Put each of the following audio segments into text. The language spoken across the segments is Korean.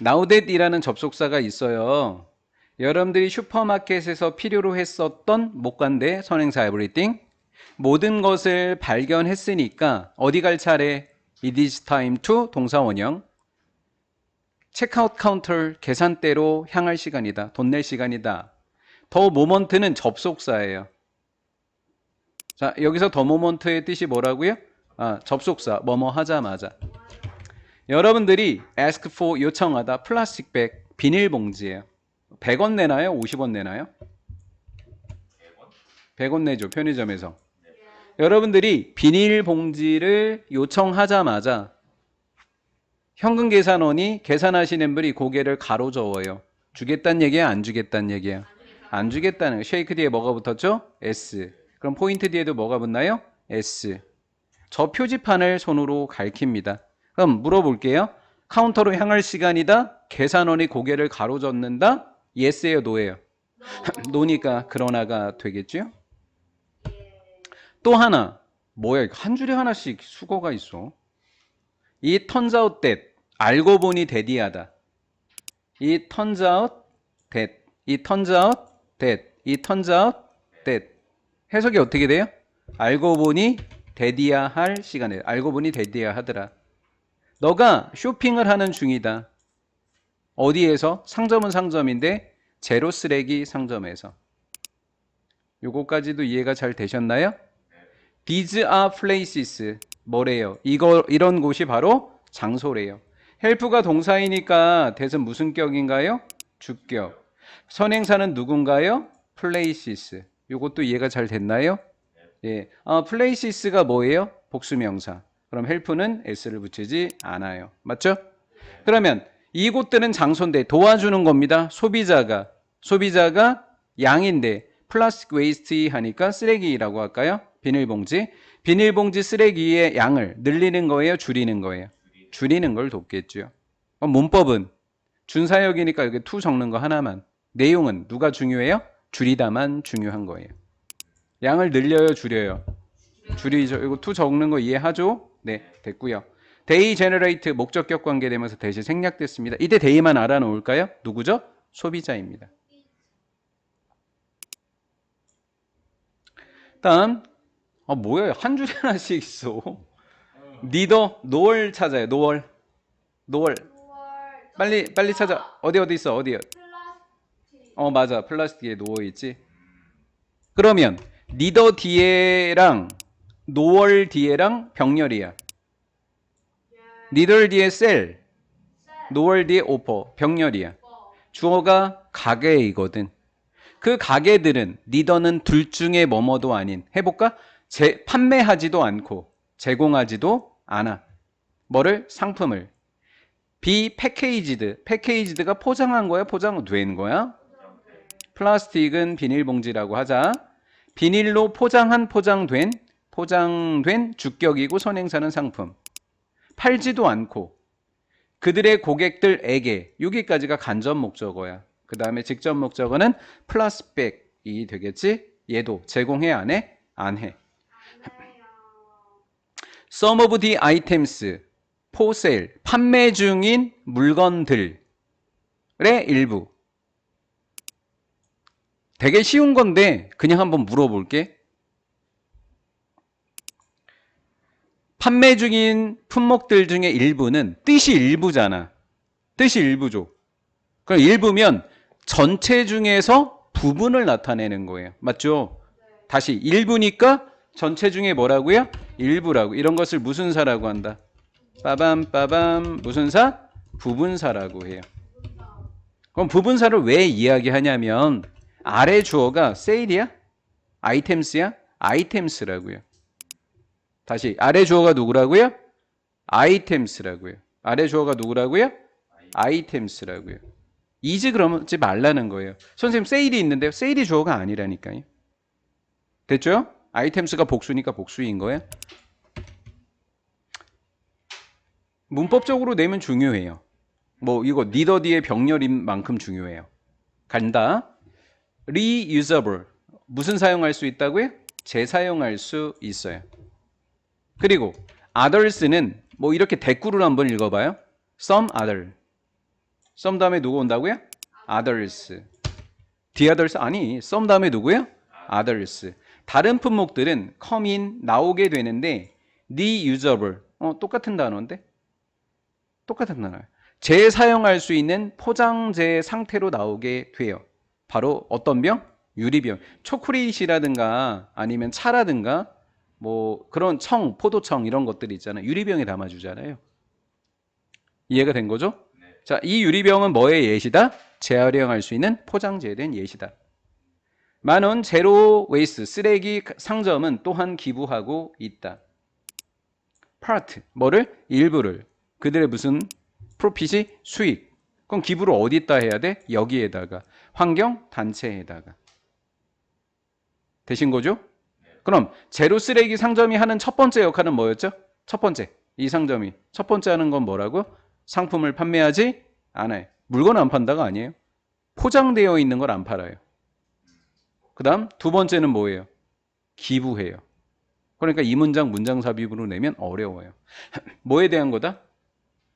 나우댓이라는 접속사가 있어요. 여러분들이 슈퍼마켓에서 필요로 했었던 목관대 선행사 everything 모든 것을 발견했으니까 어디 갈 차례? It is time to 동사 원형 체크아웃 카운터 계산대로 향할 시간이다. 돈 낼 시간이다. 더 모먼트는 접속사예요. 자, 여기서 더 모먼트의 뜻이 뭐라고요? 아, 접속사. 뭐뭐 하자마자. 여러분들이 ask for 요청하다 플라스틱 백 비닐봉지예요. 100원 내나요? 50원 내나요? 100원 내죠. 편의점에서. 여러분들이 비닐봉지를 요청하자마자 현금 계산원이 계산하시는 분이 고개를 가로저어요. 주겠다는 얘기야? 안 주겠다는 얘기야? 안 주겠다는 쉐이크 뒤에 뭐가 붙었죠? S. 그럼 포인트 뒤에도 뭐가 붙나요? S. 저 표지판을 손으로 가리킵니다. 그럼 물어볼게요. 카운터로 향할 시간이다. 계산원이 고개를 가로젓는다. 예스예요, 노예요. 노니까 그러나가 되겠죠? 또 하나. 뭐야? 한 줄에 하나씩 수거가 있어. 이 out that 알고 보니 대디하다. 이 out that 이 out that 이 out that 해석이 어떻게 돼요? 알고 보니 대디야 할 시간에 알고 보니 대디야 하더라. 너가 쇼핑을 하는 중이다. 어디에서? 상점은 상점인데 제로 쓰레기 상점에서. 요거까지도 이해가 잘 되셨나요? These are places. 뭐래요? 이거 이런 곳이 바로 장소래요. 헬프가 동사이니까 대신 무슨 격인가요? 주격. 선행사는 누군가요? places. 요것도 이해가 잘 됐나요? 예. 아, places가 뭐예요? 복수명사. 그럼 헬프는 s를 붙이지 않아요. 맞죠? 그러면 이곳들은 장소인데 도와주는 겁니다. 소비자가 소비자가 양인데 플라스틱 웨이스트 하니까 쓰레기라고 할까요? 비닐봉지. 비닐봉지 쓰레기의 양을 늘리는 거예요, 줄이는 거예요. 줄이는 걸 돕겠죠. 문법은 준사역이니까 이렇게 투 적는 거 하나만. 내용은 누가 중요해요? 줄이다만 중요한 거예요. 양을 늘려요, 줄여요. 줄이죠. 이거 투 적는 거 이해하죠? 네, 됐고요. 데이 제너레이트 목적격 관계되면서 대시 생략됐습니다. 이때 데이만 알아놓을까요? 누구죠? 소비자입니다. 다음 아 뭐야 한 줄에 하나씩 있어. 니더 노월 찾아요. 노월 노월 빨리 빨리 찾아. 어디 어디 있어 어디요? 어 맞아 플라스틱에 누워 있지. 그러면 니더 뒤에랑 노월 뒤에랑 병렬이야. 니덜 뒤에 셀, 노월 뒤에 오퍼 병렬이야. 주어가 가게이거든. 그 가게들은 니더는 둘 중에 뭐뭐도 아닌 해볼까? 제, 판매하지도 않고 제공하지도 않아. 뭐를? 상품을. 비 패케이지드. 패케이지드가 포장한 거야? 포장된 거야? 플라스틱은 비닐봉지라고 하자. 비닐로 포장한 포장된 포장된 주격이고 선행사는 상품. 팔지도 않고 그들의 고객들에게 여기까지가 간접 목적어야. 그 다음에 직접 목적어는 플러스백이 되겠지. 얘도 제공해 안 해? 안 해. Some of the items for 판매 중인 물건들의 일부. 되게 쉬운 건데 그냥 한번 물어볼게. 판매 중인 품목들 중에 일부는 뜻이 일부잖아. 뜻이 일부죠. 그럼 일부면 전체 중에서 부분을 나타내는 거예요. 맞죠? 다시 일부니까 전체 중에 뭐라고요? 일부라고. 이런 것을 무슨 사라고 한다? 빠밤 빠밤 무슨 사? 부분사라고 해요. 그럼 부분사를 왜 이야기하냐면 아래 주어가 세일이야? 아이템스야? 아이템스라고요. 다시 아래 주어가 누구라고요? 아이템스라고요. 아래 주어가 누구라고요? 아이템스라고요. 이즈 그러지 말라는 거예요. 선생님 세일이 있는데 세일이 주어가 아니라니까요. 됐죠? 아이템스가 복수니까 복수인 거예요. 문법적으로 내면 중요해요. 뭐 이거 니더 뒤의 병렬인 만큼 중요해요. 간다. reusable 무슨 사용할 수 있다고요? 재사용할 수 있어요. 그리고 others는 뭐 이렇게 대꾸를 한번 읽어봐요. some other some 다음에 누구 온다고요? others. the others 아니 some 다음에 누구요? others. 다른 품목들은 come in 나오게 되는데 the usable 어 똑같은 단어인데 똑같은 단어예요. 재사용할 수 있는 포장재 상태로 나오게 돼요. 바로 어떤 병? 유리병. 초콜릿이라든가 아니면 차라든가 뭐 그런 청, 포도청 이런 것들이 있잖아요. 유리병에 담아주잖아요. 이해가 된 거죠? 자, 이 유리병은 뭐의 예시다? 재활용할 수 있는 포장재에 대한 예시다. 만원 제로 웨이스 쓰레기 상점은 또한 기부하고 있다. 파트 뭐를 일부를 그들의 무슨 프로핏이 수익 그럼 기부를 어디다 해야 돼? 여기에다가 환경 단체에다가 되신 거죠? 그럼 제로 쓰레기 상점이 하는 첫 번째 역할은 뭐였죠? 첫 번째 이 상점이 첫 번째 하는 건 뭐라고? 상품을 판매하지 않아요. 물건 안 판다가 아니에요. 포장되어 있는 걸 안 팔아요. 그 다음 두 번째는 뭐예요? 기부해요. 그러니까 이 문장 문장 삽입으로 내면 어려워요. 뭐에 대한 거다?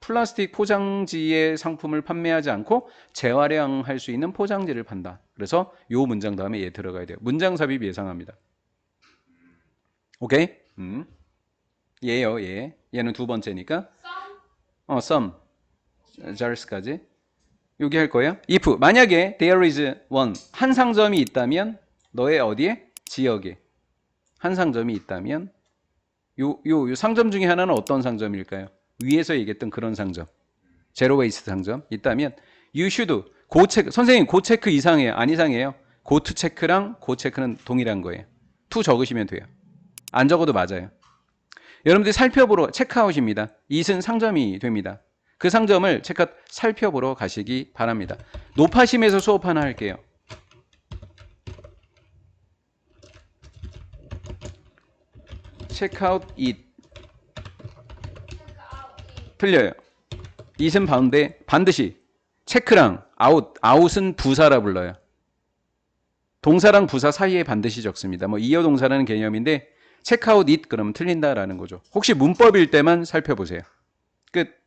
플라스틱 포장지의 상품을 판매하지 않고 재활용할 수 있는 포장지를 판다. 그래서 요 문장 다음에 얘 들어가야 돼요. 문장 삽입 예상합니다. 오케이? 음. 얘요, 얘. 얘는 두 번째니까. 어, some. 자르스까지. 여기 할 거예요. if 만약에 there is one 한 상점이 있다면 너의 어디에 지역에 한 상점이 있다면 요 요 요 상점 중에 하나는 어떤 상점일까요? 위에서 얘기했던 그런 상점. 제로 웨이스트 상점 있다면 you should 고 체크 선생님 고 체크 이상해요. 안 이상해요. go to 체크랑 고 체크는 동일한 거예요. to 적으시면 돼요. 안 적어도 맞아요. 여러분들이 살펴보러 체크아웃입니다. 이은 상점이 됩니다. 그 상점을 체크아웃 살펴보러 가시기 바랍니다. 노파심에서 수업 하나 할게요. 체크아웃 it 틀려요. it은 반대 반드시 체크랑 아웃 아웃은 부사라 불러요. 동사랑 부사 사이에 반드시 적습니다. 뭐 이어 동사라는 개념인데 체크아웃 잇 그러면 틀린다라는 거죠. 혹시 문법일 때만 살펴보세요. 끝.